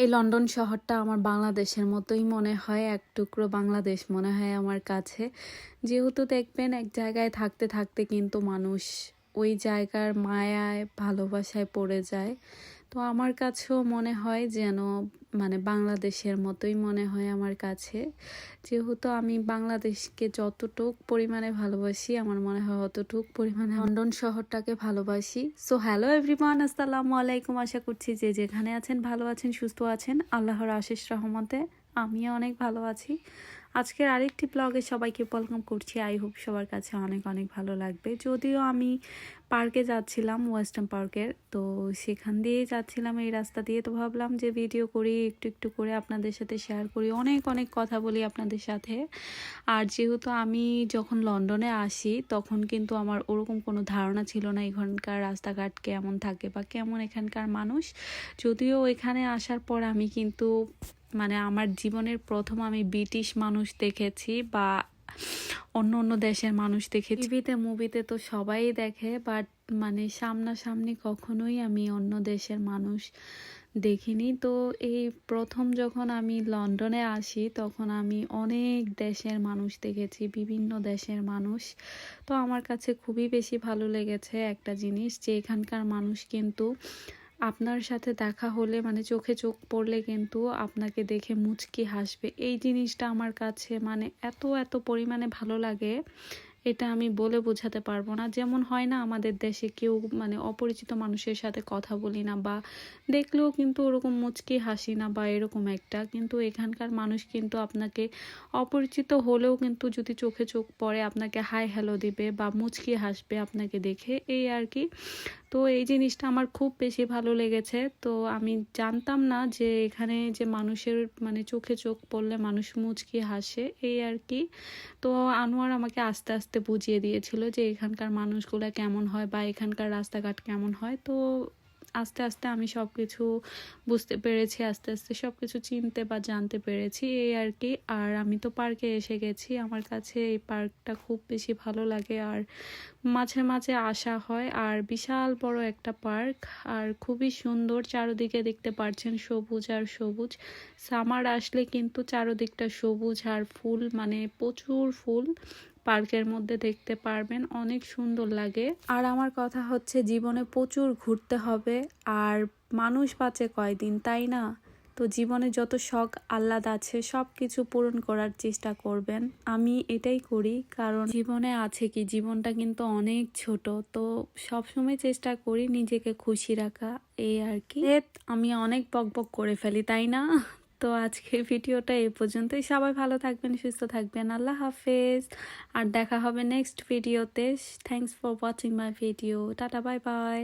এই লন্ডন শহরটা আমার বাংলাদেশের মতোই মনে হয়, এক টুকরো বাংলাদেশ মনে হয় আমার কাছে। যেহেতু দেখবেন, এক জায়গায় থাকতে থাকতে কিন্তু মানুষ ওই জায়গার মায়ায়, ভালোবাসায় পড়ে যায়। তো আমার কাছেও মনে হয় যেন মানে বাংলাদেশের মতোই মনে হয় আমার কাছে। যেহেতু আমি বাংলাদেশকে যতটুক পরিমাণে ভালোবাসি, আমার মনে হয় অতটুক পরিমাণে লন্ডন শহরটাকে ভালোবাসি। সো হ্যালো এভরিওয়ান আসসালামু আলাইকুম। আশা করছি যে যেখানে আছেন ভালো আছেন, সুস্থ আছেন। আল্লাহর আশিস রহমতে আমিও অনেক ভালো আছি। আজকের আরেকটি ব্লগে সবাইকে ওয়েলকাম করছি। আই হোপ সবার কাছে অনেক অনেক ভালো লাগবে। যদিও আমি পার্কে যাচ্ছিলাম ওয়েস্টার্ন পার্কের তো সেখান দিয়েই যাচ্ছিলাম এই রাস্তা দিয়ে। তো ভাবলাম যে ভিডিও করি, একটু একটু করে আপনাদের সাথে শেয়ার করি, অনেক অনেক কথা বলি আপনাদের সাথে। আর যেহেতু আমি যখন লন্ডনে আসি, তখন কিন্তু আমার ওরকম কোনো ধারণা ছিল না এখানকার রাস্তাঘাট কেমন থাকে বা কেমন এখানকার মানুষ। যদিও এখানে আসার পর আমি কিন্তু মানে আমার জীবনের প্রথম আমি ব্রিটিশ মানুষ দেখেছি বা অন্য অন্য দেশের মানুষ দেখেছি। টিভিতে, মুভিতে তো সবাই দেখে বাট মানে সামনাসামনি কখনোই আমি অন্য দেশের মানুষ দেখিনি। তো এই প্রথম যখন আমি লন্ডনে আসি, তখন আমি অনেক দেশের মানুষ দেখেছি, বিভিন্ন দেশের মানুষ। তো আমার কাছে খুবই বেশি ভালো লেগেছে একটা জিনিস যে এখানকার মানুষ কিন্তু আপনার সাথে দেখা হলে মানে চোখে চোখ পড়লে কিন্তু আপনাকে দেখে মুচকি হাসবে। এই জিনিসটা আমার কাছে মানে এত এত পরিমাণে ভালো লাগে। এটা আমি বলে বোঝাতে পারব না। যেমন হয় না আমাদের দেশে কেউ মানে অপরিচিত মানুষের সাথে কথা বলি না বা দেখলেও কিন্তু ওরকম মুচকি হাসি না বা এরকম একটা। কিন্তু এখানকার মানুষ কিন্তু আপনাকে অপরিচিত হলেও কিন্তু যদি চোখে চোখ পড়ে আপনাকে হাই হ্যালো দিবে বা মুচকি হাসবে আপনাকে দেখে, এই আর কি। তো এই জিনিসটা আমার খুব বেশি ভালো লেগেছে। তো আমি জানতাম না যে এখানে যে মানুষের মানে চোখে চোখ পড়লে মানুষ মুচকি হাসে, এই আর কি। তো আনোয়ার আমাকে আস্তে আস্তে বুঝিয়ে দিয়েছিল যে এখানকার মানুষগুলো কেমন হয় বা এখানকার রাস্তাঘাট কেমন হয়। তো আস্তে আস্তে আমি সব কিছু বুঝতে পেরেছি, আস্তে আস্তে সব কিছু চিনতে বা জানতে পেরেছি এই আর কি আর আমি তো পার্কে এসে গেছি, আমার কাছে এই পার্কটা খুব বেশি ভালো লাগে আর মাঝে মাঝে আসা হয়। আর বিশাল বড় একটা পার্ক আর খুবই সুন্দর, চারোদিকে দেখতে পাচ্ছেন সবুজ আর সবুজ। সামার আসলে কিন্তু চারোদিকটা সবুজ আর ফুল মানে প্রচুর ফুল। পার্কের মধ্যে দেখতে পারবেন, অনেক সুন্দর লাগে। আর আমার কথা হচ্ছে জীবনে প্রচুর ঘুরতে হবে, আর মানুষ বাঁচে কয়দিন, তাই না? তো জীবনে যত শখ, আহ্লাদ আছে সব কিছু পূরণ করার চেষ্টা করবেন। আমি এটাই করি, কারণ জীবনে আছে কি, জীবনটা কিন্তু অনেক ছোট, তো সবসময় চেষ্টা করি নিজেকে খুশি রাখা, এই আর কি। আমি অনেক বক বক করে ফেলি, তাই না? তো আজকের ভিডিওটা এ পর্যন্তই। সবাই ভালো থাকবেন, সুস্থ থাকবেন। আল্লাহ হাফেজ। আর দেখা হবে নেক্সট ভিডিওতে thanks for watching my video tata bye bye